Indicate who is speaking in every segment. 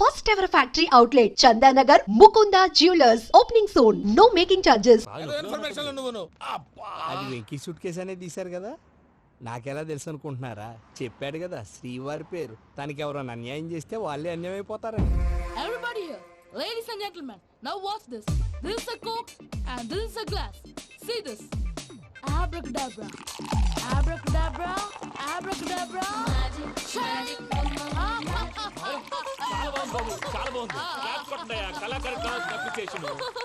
Speaker 1: First ever factory outlet Chandanagar Mukunda jewellers opening
Speaker 2: soon no making charges
Speaker 3: అది Venky suit case అనేది తీశారు కదా. నాకెలా తెలుసు అనుకుంటున్నారా చెప్పాడు కదా శ్రీవారి పేరు. తనకి ఎవరైనా అన్యాయం చేస్తే వాళ్ళే అన్యాయం అయిపోతారని
Speaker 4: వాచ్ దిస్ దిస్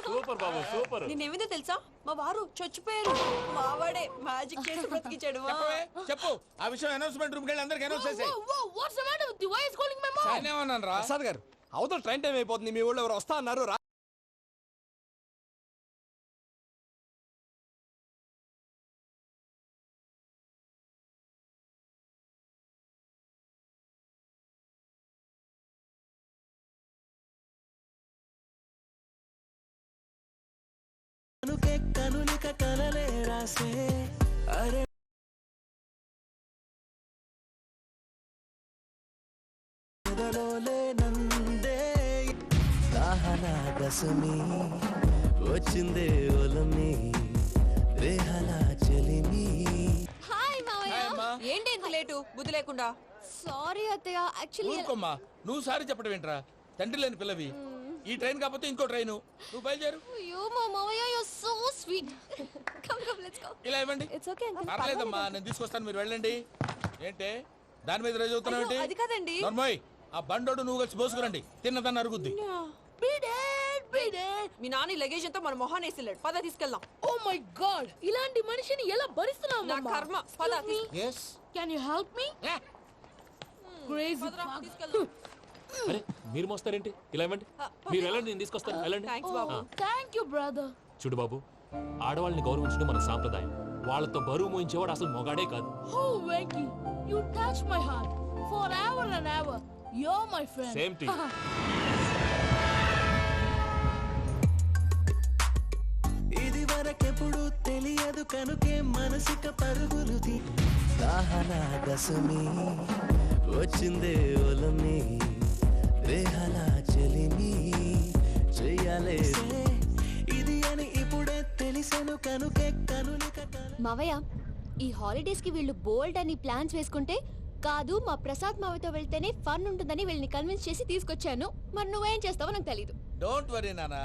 Speaker 4: సూపర్ బాబు సూపర్
Speaker 5: నేనేమిందో తెలుసా? మా వారు చచ్చిపోయారు. మావాడే మ్యాజిక్ చేసి బ్రతికించాడు
Speaker 2: చెప్పు. ఆ విషయం అనౌన్స్మెంట్ రూమ్ అందరికి అనౌన్స్
Speaker 6: mom?
Speaker 2: నేనేమన్నాను రా.
Speaker 3: ప్రసాద్ గారు అవతల ట్రైన్ టైం అయిపోతుంది. మీ ఊళ్ళో ఎవరు వస్తా అన్నారు. రా
Speaker 7: దశమి వచ్చిందే ఒలమి రేహలా చెలిమి.
Speaker 5: హాయ్ మావయ్య. ఏంటి ఇంత లేటు? బుద్ధి లేకుండా.
Speaker 6: Ataya. Actually,
Speaker 2: ఊరుకోమ్మా. నువ్వు సారి చెప్పడం ఏంట్రా? తండ్రి లేని పిల్లవి. ఈ ట్రైన్ కాకపోతే ఇంకో ట్రైన్. నువ్వు బయలుదేరు.
Speaker 6: you, my Mavaya, you're so sweet.
Speaker 5: come come let's go.
Speaker 2: ఇలా ఇవ్వండి.
Speaker 5: ఇట్స్ ఓకే
Speaker 2: పర్లేదమ్మా నేను తీసుకొస్తాను మీరు వెళ్ళండి. ఏంటే? దాని మీద రోజు అవుతున్నావు
Speaker 5: అయ్యో, అది కాదండి.
Speaker 2: నర్మోయ్ ఆ బండోడు నువ్వు కలిసి పోసుకురండి తిన్నదాన్ని అరుగుద్ది.
Speaker 5: మీ నాన్న లగేజ్ అంతా మన మొహాన్ వేసిల్లాడు. పద తీసుకెళ్దాం.
Speaker 6: Oh my God. ఇలాంటి మనిషిని ఎలా భరిస్తున్నావు
Speaker 5: నా? కర్మ. పద
Speaker 6: Excuse me. Can you help me?
Speaker 4: అరే మీరు మోస్తారేంటి? ఇలా ఇవ్వండి. మీరు వెళ్ళండి నేను తీసుకొస్తాను. వెళ్ళండి.
Speaker 6: thank you, brother.
Speaker 4: చూడు బాబు ఆడవాళ్ళని గౌరవించడం మన సాంప్రదాయం. వాళ్ళతో బరువు మోయించేవాడు అసలు మొగాడే కాదు.
Speaker 6: Oh, Venky, you touch my heart. Forever and ever. You're my friend.
Speaker 4: Same to you.
Speaker 7: ఇది వరకెప్పుడు తెలియదు కనుకే మనసిక పరుగులుది దాహన దశమి వచ్చిందే ఒలమి చెలిమి చెయ్యాలే. ఇది అని ఇప్పుడే తెలిసెను కనుకే కనులిక కను
Speaker 8: మావయ్య ఈ హాలిడేస్కి వీళ్ళు బోల్డ్ అని ప్లాన్స్ వేసుకుంటే కాదు మా ప్రసాద్ మావయ్యతో వెళ్తేనే ఫన్ ఉంటుందని వీళ్ళని కన్విన్స్ చేసి తీసుకొచ్చాను. మరి నువ్వేం చేస్తావో నాకు తెలీదు.
Speaker 2: డోంట్ వరీ నానా.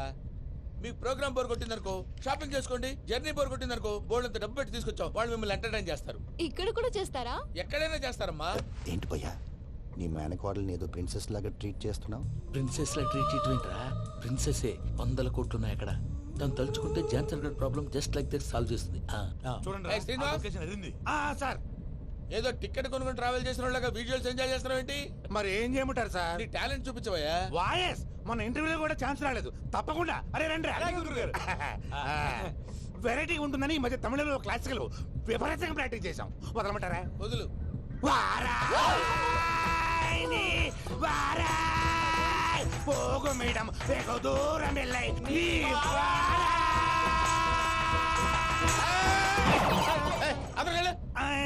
Speaker 2: మీకు ప్రోగ్రామ్ బోర్ కొట్టిందనుకో షాపింగ్ చేసుకోండి జర్నీ బోర్ కొట్టిందనుకో బోర్డు అంత డబ్బు పెట్టి తీసుకొచ్చాం వాళ్ళు మిమ్మల్ని ఎంటర్టైన్ చేస్తారు.
Speaker 8: ఇక్కడ కూడా చేస్తారా?
Speaker 2: ఎక్కడైనా చేస్తారమ్మా.
Speaker 9: ఏంటి భయ్యా? నీ మేనకోడల్ని ఏదో ప్రిన్సెస్ లాగా ట్రీట్ చేస్తున్నావు?
Speaker 10: ప్రిన్సెస్ లా ట్రీట్ చేయటమేంట్రా ప్రిన్సెసే వందల కోట్లు ఉన్నాయి అక్కడ. దాన్ని తలుచుకుంటే Johnson God problem just like that solve చేస్తుంది. ఆ.
Speaker 2: ఏయ్, శ్రీనివాస్!
Speaker 3: సార్!
Speaker 2: ఏదో టికెట్ కొనుక్కొని ట్రావెల్ చేసిన వాళ్ళగా విజువల్స్ ఎంజాయ్ చేస్తున్నావు ఏంటి?
Speaker 3: మరి ఏం చేయమంటారు సార్?
Speaker 2: నీ టాలెంట్ చూపించవయ్యా?
Speaker 3: వాయస్ మన ఇంటర్వ్యూలో కూడా ఛాన్స్ రాలేదు. తప్పకుండా. అరే రండి వెరైటీ ఉంటుందని ఈ మధ్య తమిళంలో క్లాసికల్ విపరీతంగా ప్రాక్టీస్ చేసాం వదలమంటారా?
Speaker 2: వదులు.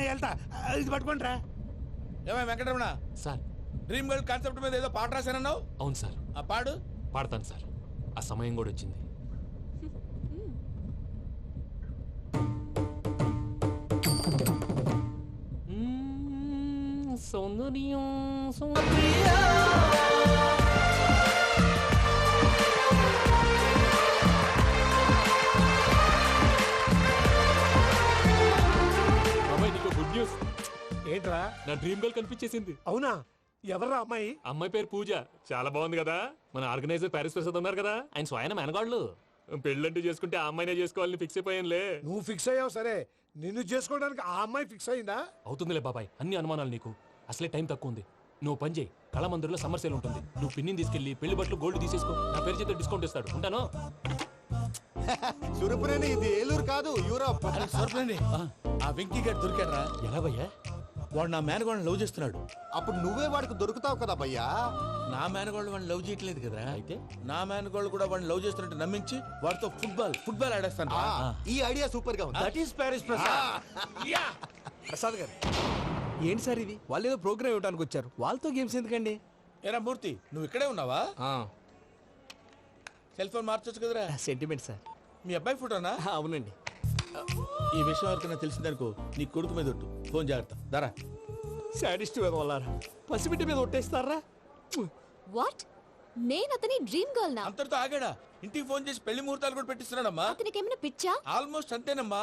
Speaker 3: వెళ్తా. ఆ, ఇది పట్టుకుంటారా
Speaker 2: ఏమై Venkataramana?
Speaker 4: Sir.
Speaker 2: Dream girl concept మీద ఏదో పాట రాశానన్నావు?
Speaker 4: అవును సార్.
Speaker 2: ఆ పాడు?
Speaker 4: పాడతాను సార్. ఆ సమయం కూడా వచ్చింది. మ్మ్, సౌందర్యం సౌందర్యం. బాబాయ్, నీకు గుడ్ న్యూస్
Speaker 3: ఏంట్రా?
Speaker 4: నా డ్రీమ్ గర్ల్ కనిపించేసింది.
Speaker 3: అవునా? ఎవరా అమ్మాయి?
Speaker 4: అమ్మాయి పేరు పూజ. చాలా బాగుంది కదా. మన ఆర్గనైజర్ ప్యారిస్ ప్రసాద్ ఉన్నారు కదా. ఆయన స్వయం మెనగాళ్ళు. పెళ్ళంటూ చేసుకుంటే ఆ అమ్మాయినే చేసుకోవాలని ఫిక్స్ అయిపోయానులే.
Speaker 11: నువ్వు ఫిక్స్ అయ్యావు సరే. నిన్ను చేసుకోవడానికి ఆ అమ్మాయి ఫిక్స్ అయిందా?
Speaker 4: అవుతుందిలే బాబాయ్. అన్ని అనుమానాలు నీకు. అసలే టైం తక్కువ ఉంది. నువ్వు పని చేయి. కళమందిర్లో సమ్మర్ సేల్ ఉంటుంది. నువ్వు పిన్నిని తీసుకెళ్ళి పెళ్ళి బట్టలు గోల్డ్ తీసేసుకో. నా పేరు చేత డిస్కౌంట్ ఇస్తాడు. ఉంటాను?
Speaker 9: సురపురేని ఇది ఏలూరు కాదు యూరోప్.
Speaker 2: సర్ప్లేండి ఆ? వెంకీ గడ్ దొరికాడరా?
Speaker 4: ఎలా భయ్యా
Speaker 2: వాడు నా మేనగోళ్ళని లవ్ చేస్తున్నాడు.
Speaker 9: అప్పుడు నువ్వే వాడికి దొరుకుతావు కదా భయ్యా?
Speaker 2: నా మేనగోళ్ళు వాడిని లవ్ చేయట్లేదు కదరా?
Speaker 4: అయితే?
Speaker 2: నా మేనగోళ్ళు కూడా వాడిని లవ్ చేస్తున్నట్టు నమ్మించి వాడితో ఫుట్బాల్ ఫుట్బాల్ ఆడేస్తాను
Speaker 9: ఆ, ఈ ఐడియా సూపర్గా ఉంది.
Speaker 3: That is Paris Prasad. Prasad గారు. ఏంటి సార్ ఇది? వాళ్ళు ఏదో ప్రోగ్రామ్ ఇవ్వడానికి వచ్చారు. వాళ్ళతో గేమ్స్ ఎందుకండి?
Speaker 2: ఏరా మూర్తి నువ్వు ఇక్కడే ఉన్నావా? సెల్ ఫోన్ మార్చొచ్చు కదరా?
Speaker 3: సెంటిమెంట్ సార్
Speaker 2: మీ అబ్బాయి ఫోటోనా?
Speaker 3: అవునండి.
Speaker 2: ఈ విషయం ఎవరికైనా తెలిసిందనుకో నీ కొడుకు మీద ఒట్టు. ఫోన్ జాగ్రత్త. దారా.
Speaker 3: సాడిస్ట్ వాళ్ళారా పసిబిడ్డ మీద ఒట్టేస్తారా?
Speaker 8: వాట్ నేను అతని డ్రీమ్ గర్ల్ నా?
Speaker 2: అంతటితో ఆగాడా? ఇంటికి ఫోన్ చేసి పెళ్ళి ముహూర్తాలు కూడా పెట్టిస్తున్నాడమ్మా.
Speaker 8: అతనికి ఏమైనా పిచ్చా?
Speaker 2: ఆల్మోస్ట్ అంతేనమ్మా.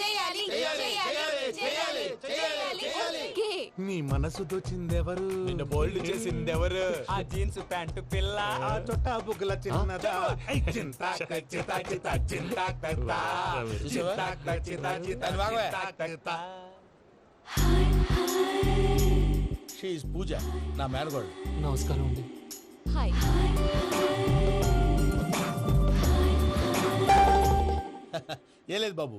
Speaker 5: చేయాలి
Speaker 8: ఓకే.
Speaker 7: నీ మనసు దోచిందెవరు?
Speaker 3: నిన్న బోల్డ్ చేసింది ఎవరు ఆ జీన్స్ ప్యాంటు పిల్ల
Speaker 7: ఆ చుట్టా బుగ్గల చిన్నదా? I Chinta Chinta Chinta Chinta Chinta.
Speaker 2: She పూజ నా మేనగోడు.
Speaker 4: నమస్కారం అండి.
Speaker 8: హాయ్
Speaker 2: ఏ లేదు బాబు.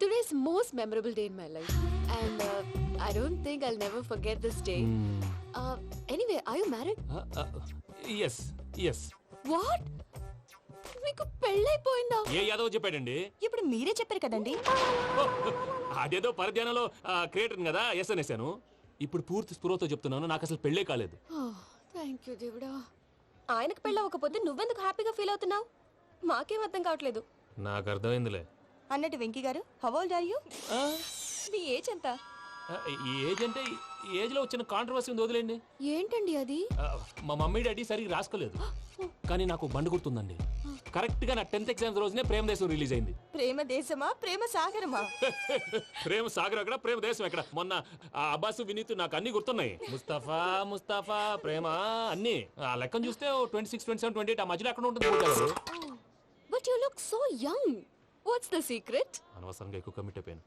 Speaker 8: Today's most memorable day in my life and I don't think I'll never forget this day anyway I you married
Speaker 4: yes yes
Speaker 8: what మీకు పెళ్ళైపోయిందా?
Speaker 4: ఏ యాదవ్ చెప్పాడండి?
Speaker 5: ఇప్పుడు మీరే చెప్పారు కదండి.
Speaker 4: అదేదో పరధ్యానంలో క్రియేటర్ కదా ఎస్ అనేసాను. ఇప్పుడు పూర్తి స్పృహతో చెప్తున్నాను నాకు అసలు పెళ్ళే కాలేదు.
Speaker 8: థ్యాంక్ యూ దేవుడా.
Speaker 5: ఆయనకు పెళ్ళి అవ్వకపోతే నువ్వెందుకు హ్యాపీగా ఫీల్ అవుతున్నావు? మాకేం అర్థం కావట్లేదు.
Speaker 4: నాకు అర్థమైందిలే.
Speaker 5: అన్నట్టు వెంకీ గారు హౌ ఓల్డ్ ఆర్ యు మీ ఏజ్ ఎంత?
Speaker 4: ఈ ఏజ్ అంటే ఈ ఏజ్లో వచ్చిన కాంట్రవర్సీ ఉంది వదిలేండి
Speaker 8: ఏంటండి అది?
Speaker 4: మా మమ్మీ డాడీ సరిగ్గా రాసుకోలేదు. కానీ నాకు బండి గుర్తుందండి. కరెక్ట్గా నా టెన్త్ ఎగ్జామ్స్ రోజునే ప్రేమ దేశం రిలీజ్ అయింది.
Speaker 5: ప్రేమ దేశమా? ప్రేమ సాగరమా?
Speaker 4: ప్రేమ సాగర్ ఎక్కడ? ప్రేమ దేశం ఎక్కడ? మొన్న ఆ అబ్బాసు వినీత్ నాకు అన్ని గుర్తున్నాయి. ముస్తఫా ముస్తఫా ప్రేమ అన్ని. ఆ లెక్కను చూస్తే twenty six twenty seven twenty eight ఆ మధ్యలో ఎక్కడ ఉంటుంది?
Speaker 8: But you look so young what's the secret
Speaker 4: అనవసరంగా ఎక్కువ కమిట్ అయిపోయాను.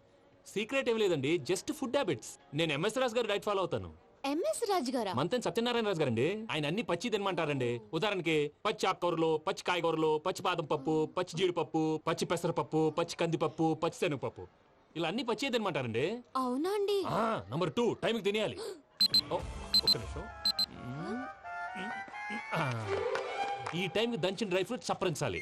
Speaker 4: సీక్రెట్ ఏం లేదండి జస్ట్ ఫుడ్ హ్యాబిట్స్ నేను ఎంఎస్ రాజు గారు డైట్ ఫాలో అవుతాను.
Speaker 8: ఎంఎస్ రాజ్ గారా?
Speaker 4: మంతెన్ సత్యనారాయణ రాజు గారండి. ఆయన అన్ని పచ్చి తినమంటారండి. ఉదాహరణకి పచ్చి ఆకుకూరలు పచ్చి కాయగూరలు పచ్చి బాదం పప్పు పచ్చి జీడిపప్పు పచ్చి పెసరపప్పు పచ్చి కందిపప్పు పచ్చి శనగపప్పు. ఇలా అన్ని పచ్చి తినమంటారండి.
Speaker 8: అవునా అండి?
Speaker 4: నంబర్ టూ టైంకి తినేయాలి. ఓ, ఒక్క నిమిషం. ఈ టైంకి దంచిన డ్రై ఫ్రూట్స్ సప్పరించాలి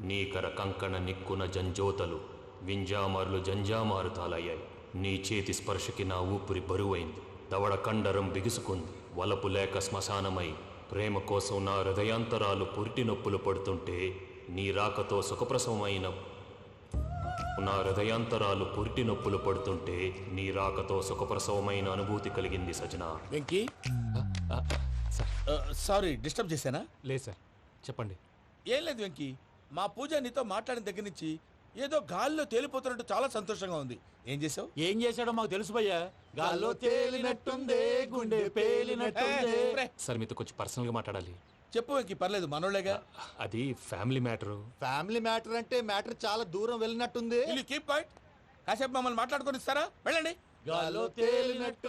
Speaker 12: నీకర కంకణ నిక్కున జంజోతలు వింజామారులు జంజామారు తాలయ్యాయి నీ చేతి స్పర్శకి నా ఊపిరి బరువైంది. దవడ కండరం బిగుసుకుంది. వలపు లేక శ్మశానమై ప్రేమ కోసం నా హృదయాంతరాలు పురిటి నొప్పులు పడుతుంటే నీ రాకతో సుఖప్రసవమైన నా హృదయాంతరాలు పురిటి నొప్పులు పడుతుంటే నీ రాకతో సుఖప్రసవమైన అనుభూతి కలిగింది సజనా
Speaker 2: వెంకీ? సారీ డిస్టర్బ్ చేశానా?
Speaker 4: లేదు సార్. చెప్పండి.
Speaker 2: ఏం లేదు వెంకీ. మా పూజ నీతో మాట్లాడిన దగ్గర నుంచి ఏదో గాల్లో తేలిపోతున్నట్టు చాలా సంతోషంగా ఉంది. ఏం చేసావు
Speaker 10: ఏం చేశాడో మాకు తెలుసు భయ్యా. గాల్లో తేలినట్టుందే గుండె పేలినట్టుందే.
Speaker 4: సార్ మీతో కొంచెం పర్సనల్గా మాట్లాడాలి.
Speaker 2: చెప్పు వెంకీ పర్లేదు మనోళ్ళేగా.
Speaker 4: అది ఫ్యామిలీ మ్యాటరు
Speaker 9: ఫ్యామిలీ మ్యాటర్ అంటే మ్యాటర్ చాలా దూరం వెళ్ళినట్టుంది.
Speaker 2: కీప్ పాయింట్ కాసేపు మమ్మల్ని మాట్లాడుకొని ఇస్తారా? వెళ్ళండి.
Speaker 9: గాల్లో తేలినట్టు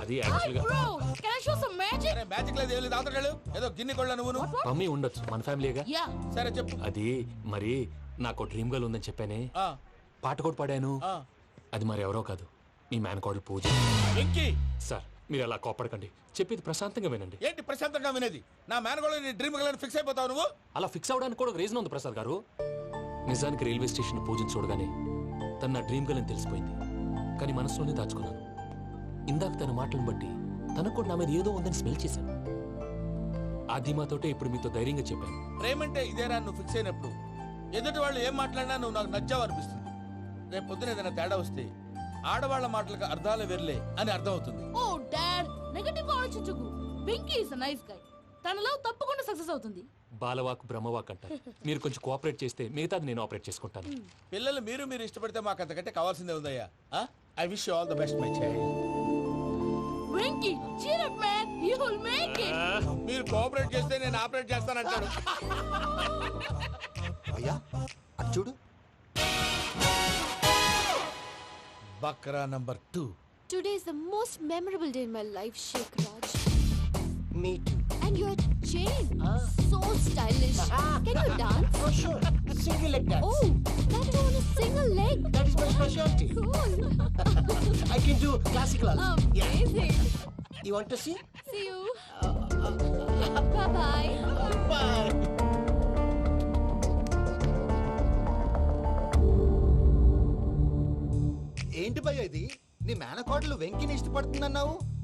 Speaker 4: అది
Speaker 2: మ్యాజిక్ లేదు ఏం లేదు. ఆతడాలు ఏదో గిన్నె కొళ్ళ నువ్వు
Speaker 4: మమ్మీ ఉండొచ్చు మన ఫ్యామిలీగా.
Speaker 2: సరే చెప్పు.
Speaker 4: అది మరి నాకు డ్రీమ్ గర్ల్ ఉందని చెప్పానే.
Speaker 2: ఆ,
Speaker 4: పాట కూడా పాడాను.
Speaker 2: ఆ.
Speaker 4: అది మరి ఎవరో కాదు మీ మేనకోడలు పూజ. సార్ మీరు అలా కోపడకండి చెప్పేది ప్రశాంతంగా వినండి.
Speaker 2: ఏంటి ప్రశాంతంగా వినేది? నా మేనగోళ నీ డ్రీమ్ గలని ఫిక్స్ అయిపోతావు నువ్వు?
Speaker 4: అలా ఫిక్స్ అవడానికి కూడా ఒక రీజన్ ఉంది ప్రసాద్ గారు. నిజానికి రైల్వే స్టేషన్ పూజను చూడగానే తన నా డ్రీమ్ గర్ల్ అని తెలిసిపోయింది. కానీ మనసులోనే దాచుకున్నాను. ఇందాక తన మాటలను బట్టి తనకు కూడా నా మీద ఏదో ఉందని స్మెల్ చేశాను. ఆ ధీమాతోటే ఇప్పుడు మీతో ధైర్యంగా చెప్పాను.
Speaker 2: ప్రేమంటే ఇదేరా నువ్వు ఫిక్స్ అయినప్పుడు. ఎదుటి వాళ్ళు ఏం మాట్లాడినా నువ్వు నాకు నచ్చావు అనిపిస్తుంది రేపు పొద్దున ఏదైనా తేడా వస్తే ఆడవాళ్ళ మాటలకు అర్థాలు వెర్లే అని అర్థం అవుతుంది
Speaker 6: Oh, Dad, నెగటివ్ ఆలోచించకు. వెంకీ ఇస్ నైస్ గై తన లవ్ తప్పకుండా సక్సెస్ అవుతుంది.
Speaker 4: బాలవాక్ బ్రహ్మవాక్ అంటారు. మీరు కొంచెం కోఆపరేట్ చేస్తే మిగతాది నేను ఆపరేట్ చేసుకుంటాను.
Speaker 2: పిల్లలు మీరు మీరు ఇష్టపడితే మాకు అంతకంటే కావాల్సిందే ఉందయ్యా. I wish all the best my child
Speaker 6: Venky cheer up man. You will make it.
Speaker 2: మీరు కోఆపరేట్ చేస్తే నేను ఆపరేట్ చేస్తానంటాడు
Speaker 9: అయ్యా అటు చూడు.
Speaker 2: Bakra number two.
Speaker 8: Today is the most memorable day in my life shake Raj
Speaker 9: me too
Speaker 8: and your chain so stylish can you dance
Speaker 9: for sure single leg
Speaker 8: oh that is on a single leg.
Speaker 9: That is my speciality
Speaker 8: cool.
Speaker 9: I can do classical
Speaker 8: amazing.
Speaker 9: You want to see
Speaker 8: see you. Bye bye.
Speaker 9: Bye ఏంటి భయ్య ఇది? నీ మేనకోడలు వెంకిని ఇష్టపడుతుందన్నావు?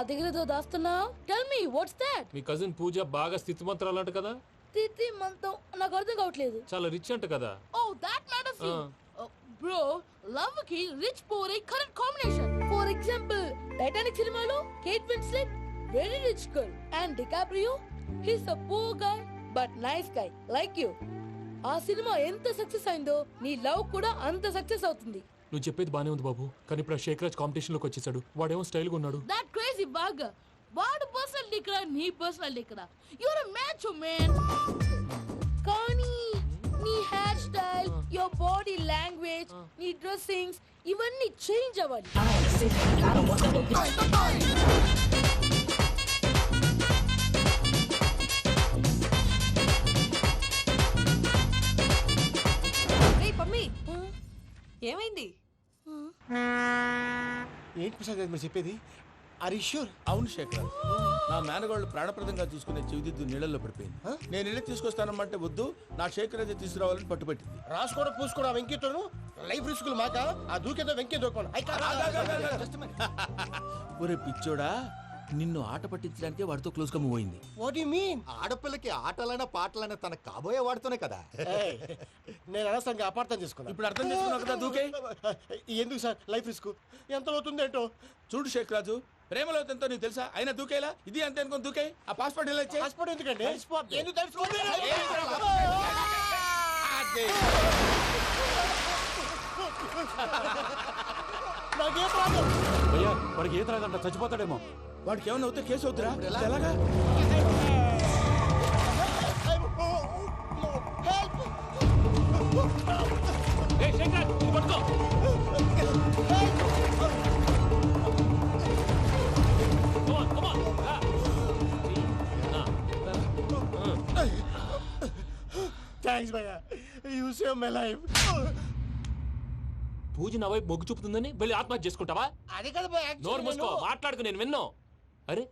Speaker 6: No నా దగ్గర ఏదో దాస్తున్నావు tell me what's that
Speaker 4: మీ కజిన్ పూజ బాగా స్థితిమంతరాలు అంట కదా?
Speaker 6: తిత్తి మంతం నాకు అర్థం కావట్లేదు.
Speaker 4: చాలా రిచ్ అంట కదా?
Speaker 6: Oh that matters
Speaker 4: Ah.
Speaker 6: Bro లవ్కి rich poor correct combination for example Titanic సినిమాలో Kate Winslet very rich girl and DiCaprio he's a poor guy but nice guy like you ఆ సినిమా ఎంత సక్సెస్ అయిందో నీ love కూడా అంత success అవుతుంది.
Speaker 4: నువ్వు చెప్పేది బానే ఉంది బాబు కానీ ఇప్పుడు ఆ షేక్ రాజ్ కాంపిటీషన్లోకి వచ్చేసాడు. వాడేమో స్టైల్గా ఉన్నాడు
Speaker 6: దట్ క్రేజీ బాగ్ వాడు పర్సనాలిటీ ఇక్కడ నీ పర్సనాలిటీ ఇక్కడ. యువర్ మ్యాచ్ మ్యాన్ కానీ నీ hair style your body language నీ డ్రెస్సింగ్స్ ఇవన్నీ చేంజ్ అవ్వాలి.
Speaker 5: పమ్మి ఏమైంది?
Speaker 11: ఏంటి ప్రసాద్ గారు మీరు చెప్పేది? ఆర్ షూర్
Speaker 2: అవును శేఖర్ నా మేనగోళ్ళు ప్రాణప్రదంగా చూసుకునే చెవిదిద్దు నీళ్ళల్లో పడిపోయింది నేను వెళ్ళి తీసుకొస్తానమ్మంటే వద్దు నా శేఖర్ అయితే తీసుకురావాలని పట్టుబట్టింది
Speaker 11: రాసుకోవడం పూసుకోవడం వెంకీతోను లైఫ్ రిస్కులు మాక ఆ దూకేదో వెంకీ దూకోను
Speaker 2: ఒరే పిచ్చోడా నిన్ను ఆట పట్టించడానికే వాడితో క్లోజ్గా మూవ్ అయింది.
Speaker 11: వాట్ యు మీన్
Speaker 9: ఆడపిల్లకి ఆటలైనా పాటలైనా తన కాబోయే వాడుతోనే కదా.
Speaker 11: నేను అనవసరంగా అపార్థం చేసుకున్నాను
Speaker 2: ఇప్పుడు అర్థం చేసుకున్నావు కదా దూకే?
Speaker 11: ఎందుకు సార్? లైఫ్ రిస్క్ ఎంత అవుతుంది ఏంటో?
Speaker 2: చూడు షేక్ రాజు ప్రేమలో ఎంతో నీకు తెలుసా? అయినా దూకేలా? ఇది అంతే అనుకుని దూకే? ఆ పాస్పోర్ట్ ఇలా ఇచ్చే?
Speaker 11: పాస్పోర్ట్ ఎందుకండి? ఎందుకు తెలుసుకోండి నాకేం ప్రాబ్లం?
Speaker 10: భయ్యా వాడికి ఈత రాదంట చచ్చిపోతాడేమో.
Speaker 2: వాడికి ఏమైనా అవుతే కేసు అవుతురా? ఎలాగా?
Speaker 11: థ్యాంక్స్ భయ్యా యూ సేవ్ మై
Speaker 4: పూజ నా వైపు మొగ్గు చూపుతుందని వెళ్ళి ఆత్మహత్య చేసుకుంటావా?
Speaker 11: అది కదా
Speaker 4: నోరు మూసుకో మాట్లాడుకు నేను విన్నాను అరే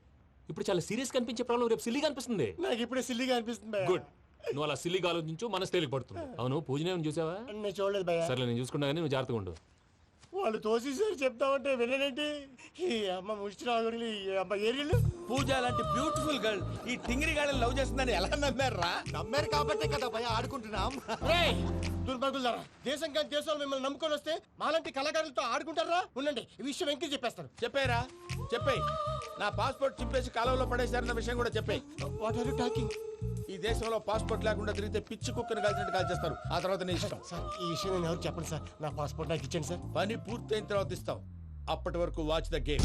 Speaker 4: ఇప్పుడు చాలా సీరియస్ కనిపించే ప్రాబ్లం రేపు సిల్లీగా అనిపిస్తుంది.
Speaker 11: నాకు ఇప్పుడే సిల్లిగా అనిపిస్తుంది భయ్యా.
Speaker 4: గుడ్. నువ్వు అలా సిల్లీగా ఆలోచించు మనసు తేలిక పడుతుంది అవును పూజనే చూసావా?
Speaker 11: నేను చూడలేదు భయ్యా.
Speaker 4: సర్లే నేను చూసుకున్నా కానీ నువ్వు జాగ్రత్తగా ఉండు.
Speaker 11: వాళ్ళు తోసేసారు చెప్తామంటే విననేంటి ఈ అమ్మ ముష్టి రాగుడి ఈ అమ్మ ఏరియలు.
Speaker 2: పూజ లాంటి బ్యూటిఫుల్ గర్ల్ ఈ టింగిరి గాడిని లవ్ చేస్తుందని ఎలా నమ్మారా?
Speaker 9: నమ్మారు కాబట్టే కదా భయ ఆడుకుంటున్నాం.
Speaker 11: దుర్భగులారా దేశం కానీ దేశాలు మిమ్మల్ని నమ్ముకొని వస్తే మాలాంటి కళాకారులతో ఆడుకుంటారా? ఉండండి ఈ విషయం వెంకీ చెప్పేస్తాను.
Speaker 2: చెప్పారా? చెప్పేయ్. నా పాస్పోర్ట్ చింపేసి కాలువలో పడేశారన్న విషయం కూడా చెప్పేయ్.
Speaker 11: వాట్ ఆర్ యు టాకింగ్
Speaker 2: ఈ దేశంలో పాస్పోర్ట్ లేకుండా తిరిగితే పిచ్చి కుక్కను కాల్చినట్టు కాల్చేస్తారు. ఆ తర్వాత నీ ఇష్టం.
Speaker 11: సార్ ఈ విషయం నేను ఎవరు చెప్పండి సార్. నా పాస్పోర్ట్ నాకు ఇచ్చండి సార్.
Speaker 2: పని పూర్తయిన తర్వాత ఇస్తాం. అప్పటి వరకు వాచ్ ద గేమ్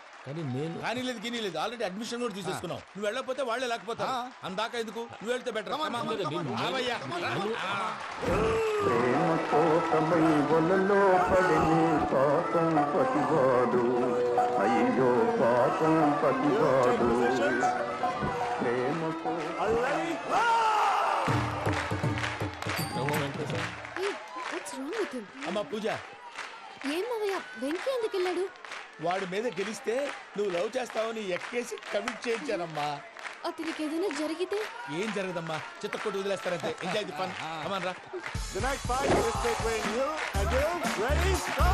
Speaker 4: కానీ నేను
Speaker 2: కానీ లేదు గిని లేదు. ఆల్రెడీ అడ్మిషన్ కూడా తీసేసుకున్నావు. నువ్వు వెళ్ళకపోతే వాళ్ళే లేకపోతారు అందాక ఎందుకు? నువ్వు వెళ్తే బెటర్
Speaker 13: అయ్యో. పాపం పతివాడు ప్రేమ
Speaker 8: వాట్స్ రాంగ్ విత్ హిమ్
Speaker 2: అమ్మా పూజ.
Speaker 8: ఏం మావయ్య? వెంకీ ఎందుకు వెళ్ళాడు?
Speaker 2: వాడి మీద గెలిస్తే నువ్వు లవ్ చేస్తావని ఎక్కేసి కమిట్ చేయించానమ్మా
Speaker 8: అతనికి ఏదైనా జరిగితే
Speaker 2: ఏం జరగదమ్మా చిత్త కొట్టి వదిలేస్తారంటే ఎంజాయ్ ది ఫన్ అమన్ రా
Speaker 7: next fight is between you and you. Ready? Go!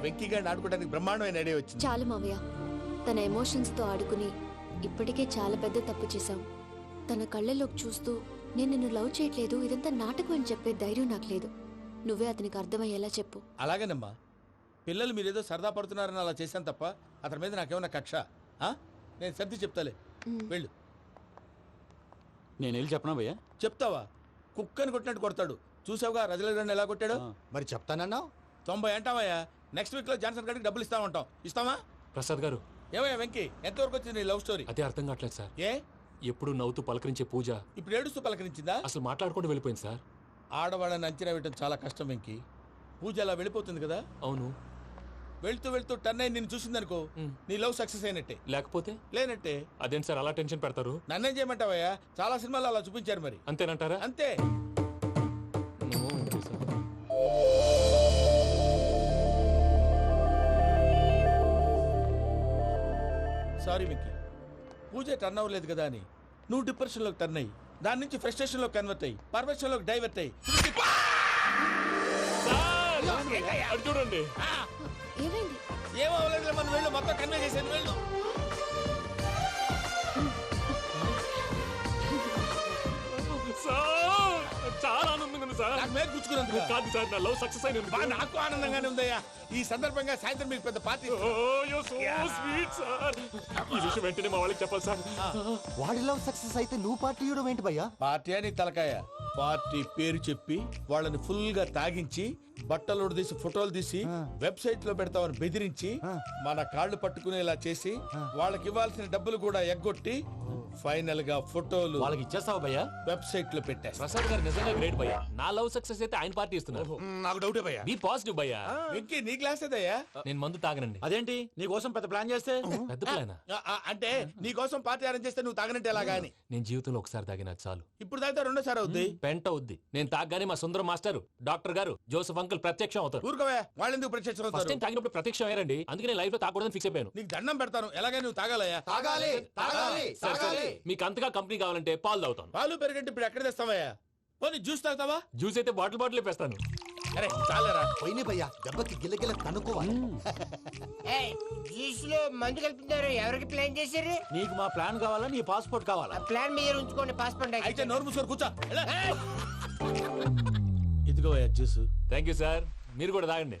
Speaker 2: పూజ ఆ వెంకీ గారిని ఆడుకోవడానికి బ్రహ్మాండమైన ఐడియా వచ్చింది.
Speaker 8: చాలు మావయ్య. తన ఎమోషన్స్తో ఆడుకుని ఇప్పటికే చాలా పెద్ద తప్పు చేశావు తన కళ్ళలోకి చూస్తూ నేను నిన్ను లవ్ చేయట్లేదు ఇదంతా నాటకం అని చెప్పే ధైర్యం నాకు లేదు. నువ్వే అతనికి అర్థమయ్యేలా చెప్పు.
Speaker 2: అలాగేనమ్మా. పిల్లలు మీరేదో సరదా పడుతున్నారని అలా చేశాను తప్ప అతని మీద నాకేమన్నా కక్ష? ఆ? నేను సర్ది చెప్తాలే. వెళ్ళు.
Speaker 14: నేను వెళ్ళి చెప్పనా భయ్యా?
Speaker 2: చెప్తావా? కుక్కని కొట్టినట్టు కొడతాడు. చూసావుగా రజల గారిని ఎలా కొట్టాడు?
Speaker 9: మరి చెప్తానన్నావు?
Speaker 2: తొంభై అంటావయ్యా. నెక్స్ట్ వీక్లో జాన్సన్ గారికి డబ్బులు ఇస్తామంటాం ఇస్తావా
Speaker 4: ప్రసాద్ గారు.
Speaker 2: ఏమయ్యా వెంకీ ఎంతవరకు వచ్చింది నీ లవ్ స్టోరీ?
Speaker 4: అదే అర్థం కావట్లేదు సార్.
Speaker 2: ఏ?
Speaker 4: ఎప్పుడు నవ్వుతూ పలకరించే పూజ.
Speaker 2: ఇప్పుడు ఏడుస్తూ పలకరించిందా?
Speaker 4: అసలు మాట్లాడుకుంటూ వెళ్ళిపోయింది సార్.
Speaker 2: ఆడవాళ్ళని అంచనా వేయటం చాలా కష్టం వెంకి. పూజ అలా వెళ్ళిపోతుంది కదా?
Speaker 4: అవును.
Speaker 2: వెళ్తూ వెళ్తూ టర్న్ అయి నిన్ను చూసిందనుకో నీ లవ్ సక్సెస్ అయినట్టే.
Speaker 4: లేకపోతే?
Speaker 2: లేనట్టే.
Speaker 4: అదేంటి సార్ అలా టెన్షన్ పెడతారు?
Speaker 2: నన్నేం చేయమంటావయ్యా? చాలా సినిమాలు అలా చూపించారు మరి.
Speaker 4: అంతేనంటారా?
Speaker 2: అంతే. సారీ వెంకి పూజ టర్న్ అవ్వలేదు కదా అని. నువ్వు డిప్రెషన్లోకి టర్న్ అయ్యి దాని నుంచి ఫ్రస్ట్రేషన్లోకి కన్వర్ట్ అయ్యి పర్వర్షన్లోకి డైవర్ట్ అయ్యి.
Speaker 4: చూడండి.
Speaker 8: ఏమైంది?
Speaker 2: ఏమో అవ్వలేదు మనం వెళ్ళు మొత్తం కన్వే చేసేది వెళ్ళు.
Speaker 4: సార్.
Speaker 2: నాకు మేలు గుచ్చుకున్నందుకు
Speaker 4: కాదు సార్ నా లవ్ సక్సెస్
Speaker 2: బా నాకు ఆనందంగానే ఉందయ్యా. ఈ సందర్భంగా సాయంత్రం మీకు పెద్ద పార్టీ
Speaker 4: స్వీట్ సార్. ఈ విషయం వెంటనే మా వాళ్ళకి చెప్పాలి సార్.
Speaker 9: వాడి లవ్ సక్సెస్ అయితే నువ్వు పార్టీ ఇవ్వడం ఏంటి భయ్యా?
Speaker 2: పార్టీ అని తలకాయ. పార్టీ పేరు చెప్పి వాళ్ళని ఫుల్గా తాగించి బట్టలు తీసి ఫోటోలు తీసి వెబ్సైట్లో పెడతామని బెదిరించి మన కాళ్ళు పట్టుకునేలా చేసి వాళ్ళకి ఇవ్వాల్సిన డబ్బులు కూడా ఎగ్గొట్టి ఫైనల్గా ఫోటోలు
Speaker 10: వాళ్ళకి ఇచ్చేస్తావా భయ్యా?
Speaker 2: వెబ్సైట్లో పెట్టేస్తా.
Speaker 4: ప్రసాద్ గారు నిజంగా గ్రేట్ భయ్యా. నా లవ్ సక్సెస్ అయితే ఆయన పార్టీ ఇస్తున్నారు.
Speaker 10: నాకు డౌటే భయ్యా.
Speaker 4: బీ పాజిటివ్ భయ్యా.
Speaker 2: వెంకీ నీ గ్లాస్ ఏదయ్యా?
Speaker 4: నేను మందు తాగనండి.
Speaker 10: అదేంటి? నీ కోసం పెద్ద ప్లాన్ చేస్తే?
Speaker 4: పెద్ద ప్లానా
Speaker 2: ఆ, ఆ, అంటే నీ కోసం పార్టీ అరేంజ్ చేస్తే నువ్వు తాగనంటే ఎలాగా అని?
Speaker 4: నేను జీవితంలో ఒకసారి తాగినా చాలు.
Speaker 2: ఇప్పుడు తాగితే రెండోసారి అవుద్ది?
Speaker 4: పెంట అవుద్ది. నేను తాగగానే మా సుందరం మాస్టర్ డాక్టర్ గారు జోసఫ్ అంకుల్ ప్రత్యక్షం అవుతారు.
Speaker 2: ఊరుకోవే వాళ్ళు ఎందుకు ప్రత్యక్షం
Speaker 4: ఫస్ట్
Speaker 2: అవుతారు?
Speaker 4: టైం తాగినప్పుడు ప్రత్యక్షం అయ్యారండి. అందుకే నేను లైఫ్లో తాగకూడదని ఫిక్స్ అయిపోయాను.
Speaker 2: నీకు దండం పెడతాను. ఎలాగైనా నువ్వు తాగాలయ్యా.
Speaker 9: తాగాలి తాగాలి
Speaker 4: సరే. మీకు అంతగా కంపెనీ కావాలంటే పాలు తాగుతాను.
Speaker 2: పాలు పెరిగంటే ఇప్పుడు ఎక్కడ తెస్తావయ్యా? పోనీ జ్యూస్ తాగుతావా?
Speaker 4: జ్యూస్ అయితే బాటిల్ బాటిల్ వేస్తాను
Speaker 2: అరే చాలరా.
Speaker 9: పోయిన భయ్యా. దెబ్బకి గిల్లగిల్ల తనుకోవాలి
Speaker 14: జ్యూస్లో మందు కలుపుతున్నారు? ఎవరికి ప్లాన్ చేశారు?
Speaker 10: నీకు మా ప్లాన్ కావాలా? నీ పాస్పోర్ట్ కావాలా?
Speaker 14: ఆ ప్లాన్ మీరు ఉంచుకోండి పాస్పోర్ట్
Speaker 2: అయితే నోరు మూసుకొని కూర్చో? ఇదిగోవయ్యా జ్యూస్.
Speaker 4: థ్యాంక్ యూ సార్ మీరు కూడా తాగండి.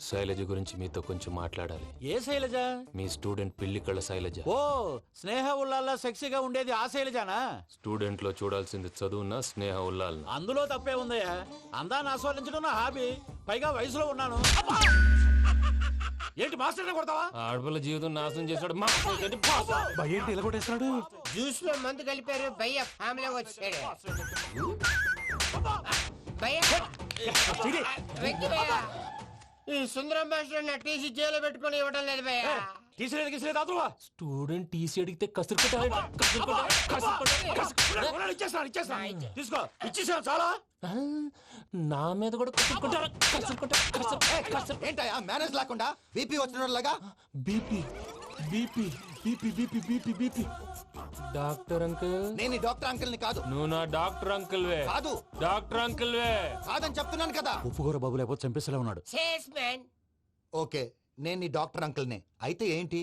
Speaker 12: శైలజ గురించి మీతో కొంచెం మాట్లాడాలి.
Speaker 10: ఏ శైలజ?
Speaker 12: మీ స్టూడెంట్ పిల్లి కళ్ళ శైలజ.
Speaker 10: ఓ స్నేహ ఉల్లాల్లో సెక్సీగా ఉండేది ఆ శైలజానా?
Speaker 12: స్టూడెంట్లో చూడాల్సింది చదువున స్నేహ ఉల్లాల్
Speaker 10: అందులో తప్పే ఉందయ్యా. అందాన్ని ఆస్వాదించడం నా హాబీ. పైగా వయసులో ఉన్నాను. అబ్బా! ఏంటి మాస్టర్ని కొడతావా?
Speaker 12: ఆడపిల్ల జీవితం నాశనం చేశాడు.
Speaker 10: ఏంటి ఇలా కొట్టేస్తున్నాడు?
Speaker 14: జ్యూస్లో మందు కలిపారు. భయ్య ఫ్యామిలీ వచ్చాడు. భయ్య. వెక్కి భయ్య. ఈ సుందరం భాష నా టీసీ జైలు పెట్టుకొని ఇవ్వడం లేదు భయ్య
Speaker 10: తీసిలేదు గీసిలేదు అదువా
Speaker 4: స్టూడెంట్ టీసీ అడిగితే కసురు కొట్టాలి. కసురు కొట్టాలి. కసురు కొట్టాలి. కసురు కొట్టాలి.
Speaker 10: ఇచ్చేస్తాను ఇచ్చేస్తాను తీసుకో ఇచ్చేసాను చాలా
Speaker 4: నా మీద కూడా కసురు కొట్టాలి. కసురు కొట్టాలి. కసురు కసురు
Speaker 9: ఏంటయ్యా మేనేజ్ లేకుండా బీపీ వచ్చిన లాగా
Speaker 4: BP BP BP BP BP BP. Doctor uncle?
Speaker 9: నేను ఈ డాక్టర్ అంకుల్ని కాదు.
Speaker 4: నువ్వు నా డాక్టర్ అంకుల్ వే
Speaker 9: కాదు.
Speaker 4: డాక్టర్ అంకుల్ వే
Speaker 9: కాదని చెప్తున్నాను కదా.
Speaker 10: ఉప్పుకూర బాబు లేకపోతే చంపేసేలా ఉన్నాడు.
Speaker 9: ఓకే నేను ఈ డాక్టర్ అంకుల్ నే అయితే ఏంటి?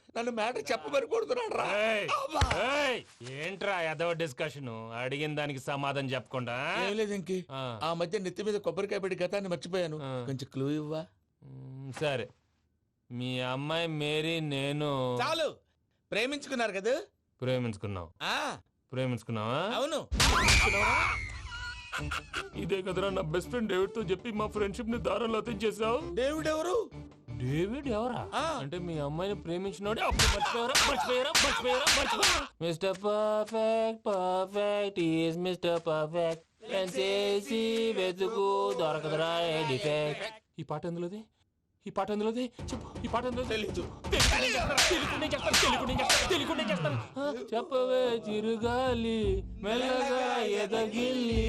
Speaker 2: నన్ను మ్యాటర్ చెప్పమని కొడుతున్నాడు రా!
Speaker 12: ఏంట్రా డిస్కషన్? అడిగిన దానికి సమాధానం చెప్పకుండా
Speaker 2: ఏం లేదు ఇంకి.
Speaker 12: ఆ.
Speaker 2: ఆ మధ్య నెత్తి మీద కొబ్బరికాయ పెట్టి గతాన్ని మర్చిపోయాను.
Speaker 12: ఆ.
Speaker 2: కొంచెం క్లూ ఇవ్వా?
Speaker 12: మ్, సరే. మీ అమ్మాయి మేరీ నేను
Speaker 2: చాలు. ప్రేమించుకున్నారు కదా?
Speaker 4: ప్రేమించుకున్నావు
Speaker 2: ఆ,
Speaker 4: ప్రేమించుకున్నావా?
Speaker 2: అవును.
Speaker 4: ఇదే కదరా నా బెస్ట్ ఫ్రెండ్ డేవిడ్తో చెప్పి మా ఫ్రెండ్షిప్ని దారంలో అతించేసావు
Speaker 2: డేవిడ్ ఎవరు
Speaker 4: డేవిడ్ ఎవరా? అంటే మీ అమ్మాయిని ప్రేమించినోడే అప్పుడు మర్చిపోయారా? మర్చిపోయారా? మర్చిపోయారా? మర్చిపోయారా? Mister perfect perfect is mister perfect. చేసి వెతుకు దొరకదురా డిఫెక్ట్. ఈ పాట ఎందులోది? ఈ పాట ఎందులోది? చెప్పు ఈ పాట ఎందులో
Speaker 2: తెలీదు.
Speaker 4: చెప్పవే చిరుగాలి మెల్లగా ఎదగిల్లి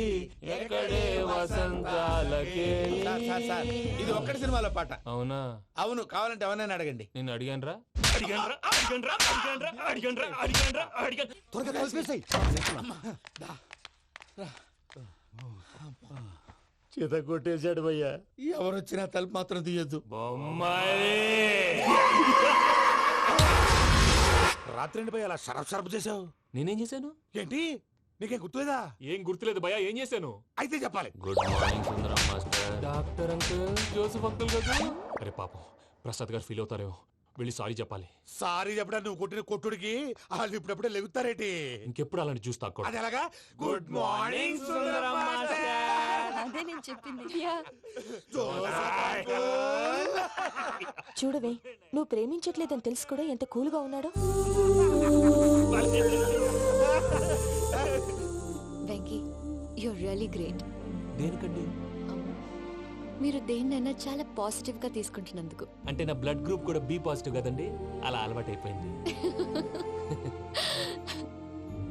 Speaker 4: ఎక్కడే వసంతాలకే
Speaker 2: ఇది ఒక్కటి సినిమాలో పాట.
Speaker 4: అవునా?
Speaker 2: అవును కావాలంటే ఎవరైనా అడగండి.
Speaker 4: నేను అడిగానురా?
Speaker 9: త్వరగా కలిపేసాయి
Speaker 2: చేత కొట్టేశాడు భయ్యా. ఎవరు వచ్చినా తలుపు మాత్రం తీయద్దు.
Speaker 7: రాత్రి పోయి అలా షరఫ్ షరఫ్ చేసావు
Speaker 4: నేనేం చేశాను?
Speaker 7: ఏంటి? నీకేం గుర్తులేదా?
Speaker 4: ఏం గుర్తులేదు భయ్యా ఏం చేశాను?
Speaker 7: అయితే చెప్పాలి.
Speaker 4: Good morning Sundaram master. Doctor uncle Joseph uncle గారు. అరే పాపం ప్రసాద్ గారు ఫీల్ అవుతారేమో. వెళ్ళి సారీ చెప్పాలి.
Speaker 7: సారీ చెప్పడా నువ్వు కొట్టిన కొట్టుడికి వాళ్ళు ఇప్పుడప్పుడే లెగుతారేటి?
Speaker 4: ఇంకెప్పుడు అలాంటి తాక్కూడదు
Speaker 7: అది ఎలాగా? గుడ్ మార్నింగ్ సుందరం
Speaker 15: అదే నేను చెప్పింది.
Speaker 5: చూడవే నువ్వు ప్రేమించట్లేదని తెలుసు కూడా ఎంత కూల్గా ఉన్నాడో.
Speaker 8: వెంకీ యూర్ రియలీ గ్రేట్
Speaker 16: దేనికండి?
Speaker 8: మీరు దేన్నైనా చాలా పాజిటివ్గా తీసుకుంటున్నందుకు.
Speaker 16: అంటే నా బ్లడ్ గ్రూప్ కూడా బి పాజిటివ్ కదండి? అలా అలవాటైపోయింది.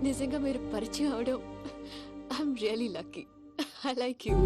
Speaker 8: నిజంగా మీరు పరిచయం అవడం I'm really lucky I like you